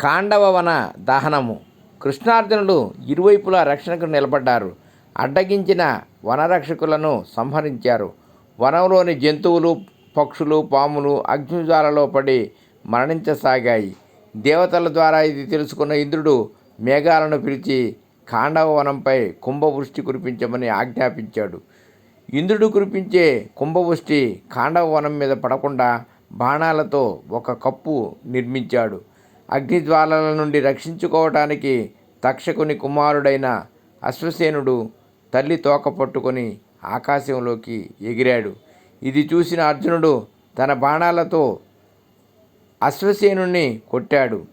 కాండవవన దహనము. కృష్ణార్జునుడు ఇరువైపులా రక్షణకు నిలబడ్డారు. అడ్డగించిన వనరక్షకులను సంహరించారు. వనంలోని జంతువులు పక్షులు పాములు అగ్నిజ్వాలలో పడి మరణించసాగాయి. దేవతల ద్వారా ఇది తెలుసుకున్న ఇంద్రుడు మేఘాలను పిలిచి కాండవ వనంపై కుంభవృష్టి కురిపించమని ఆజ్ఞాపించాడు. ఇంద్రుడు కురిపించే కుంభవృష్టి కాండవ వనం మీద పడకుండా బాణాలతో ఒక కప్పు నిర్మించాడు. అగ్నిజ్వాలల నుండి రక్షించుకోవటానికి తక్షకుని కుమారుడైన అశ్వసేనుడు తల్లి తోక పట్టుకొని ఆకాశంలోకి ఎగిరాడు. ఇది చూసిన అర్జునుడు తన బాణాలతో అశ్వసేనుణ్ణి కొట్టాడు.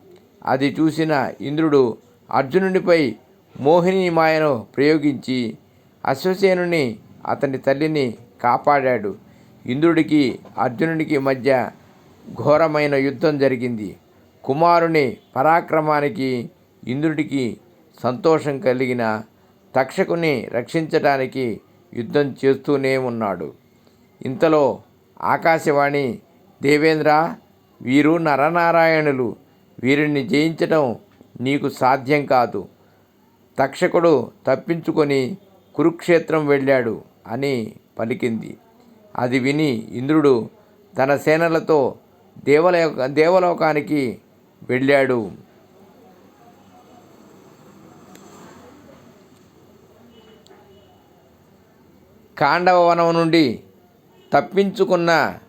అది చూసిన ఇంద్రుడు అర్జునునిపై మోహిని మాయను ప్రయోగించి అశ్వసేనుని అతని తల్లిని కాపాడాడు. ఇంద్రుడికి అర్జునుడికి మధ్య ఘోరమైన యుద్ధం జరిగింది. కుమారుని పరాక్రమానికి ఇంద్రుడికి సంతోషం కలిగిన తక్షకుని రక్షించడానికి యుద్ధం చేస్తూనే ఉన్నాడు. ఇంతలో ఆకాశవాణి దేవేంద్ర వీరు నరనారాయణులు వీరిని జయించడం నీకు సాధ్యం కాదు. తక్షకుడు తప్పించుకొని కురుక్షేత్రం వెళ్ళాడు అని పలికింది. అది విని ఇంద్రుడు తన సేనలతో దేవలోక దేవలోకానికి వెళ్ళాడు. కాండవ వనం నుండి తప్పించుకున్న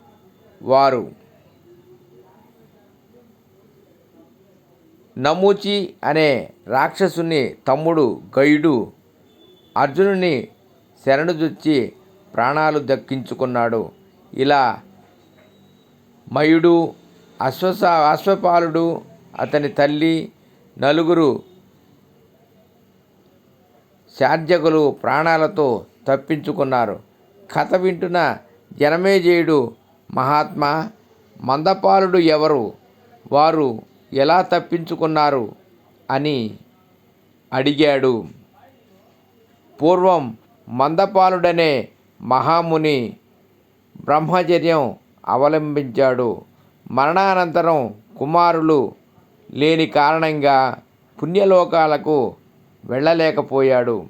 వారు నమూచి అనే రాక్షసుని తమ్ముడు గయుడు అర్జునుని శరణుజొచ్చి ప్రాణాలు దక్కించుకున్నాడు. ఇలా మయుడు అశ్వస అశ్వపాలుడు అతని తల్లి నలుగురు శార్జకులు ప్రాణాలతో తప్పించుకున్నారు. కథ వింటున్న జనమేజయుడు మహాత్మా మందపాలుడు ఎవరు? వారు ఎలా తప్పించుకున్నారు? అని అడిగాడు. పూర్వం మందపాలుడనే మహాముని బ్రహ్మచర్యం అవలంబించాడు. మరణానంతరం కుమారులు లేని కారణంగా పుణ్యలోకాలకు వెళ్ళలేకపోయాడు.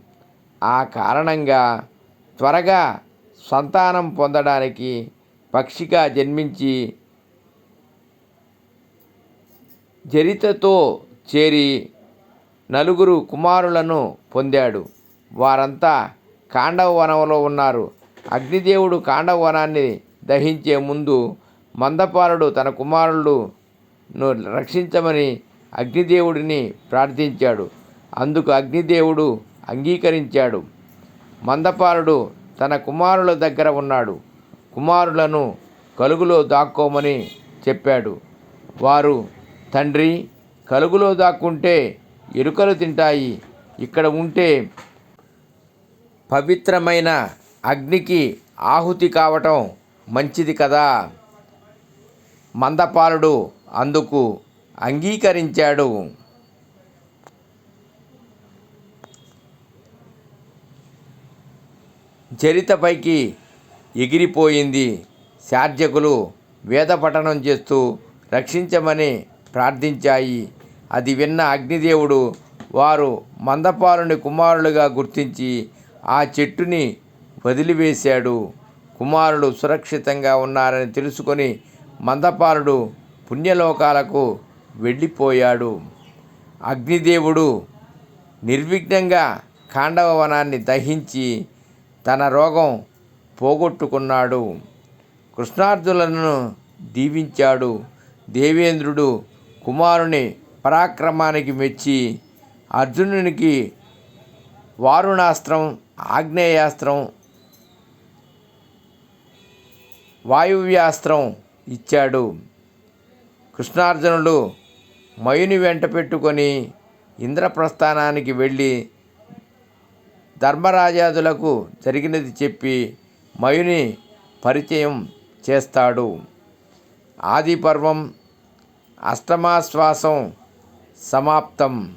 ఆ కారణంగా త్వరగా సంతానం పొందడానికి పక్షిగా జన్మించి జరితతో చేరి నలుగురు కుమారులను పొందాడు. వారంతా కాండవ వనంలో ఉన్నారు. అగ్నిదేవుడు కాండవ వనాన్ని దహించే ముందు మందపాలుడు తన కుమారులను రక్షించమని అగ్నిదేవుడిని ప్రార్థించాడు. అందుకు అగ్నిదేవుడు అంగీకరించాడు. మందపాలుడు తన కుమారుల దగ్గర ఉన్నాడు. కుమారులను కలుగులో దాక్కోమని చెప్పాడు. వారు తండ్రి కలుగులో దాక్కుంటే ఎలుకలు తింటాయి. ఇక్కడ ఉంటే పవిత్రమైన అగ్నికి ఆహుతి కావటం మంచిది కదా? మందపాలుడు అందుకు అంగీకరించాడు. చరితపైకి ఎగిరిపోయింది. శార్జకులు వేదపఠనం చేస్తూ రక్షించమని ప్రార్థించాయి. అది విన్న అగ్నిదేవుడు వారు మందపాలుని కుమారులుగా గుర్తించి ఆ చెట్టుని వదిలివేశాడు. కుమారుడు సురక్షితంగా ఉన్నారని తెలుసుకొని మందపాలుడు పుణ్యలోకాలకు వెళ్ళిపోయాడు. అగ్నిదేవుడు నిర్విఘ్నంగా కాండవ వనాన్ని దహించి తన రోగం పోగొట్టుకున్నాడు. కృష్ణార్జునులను దీవించాడు. దేవేంద్రుడు కుమారుని పరాక్రమానికి మెచ్చి అర్జునునికి వారుణాస్త్రం ఆగ్నేయాస్త్రం వాయువ్యాస్త్రం ఇచ్చాడు. కృష్ణార్జునుడు మయుని వెంట పెట్టుకొని ఇంద్రప్రస్థానానికి వెళ్ళి ధర్మరాజాదులకు జరిగినది చెప్పి మయుని పరిచయం చేస్తాడు. ఆది పర్వం అష్టమాశ్వాసం సమాప్తం.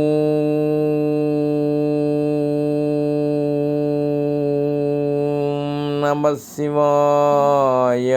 నమ శివాయ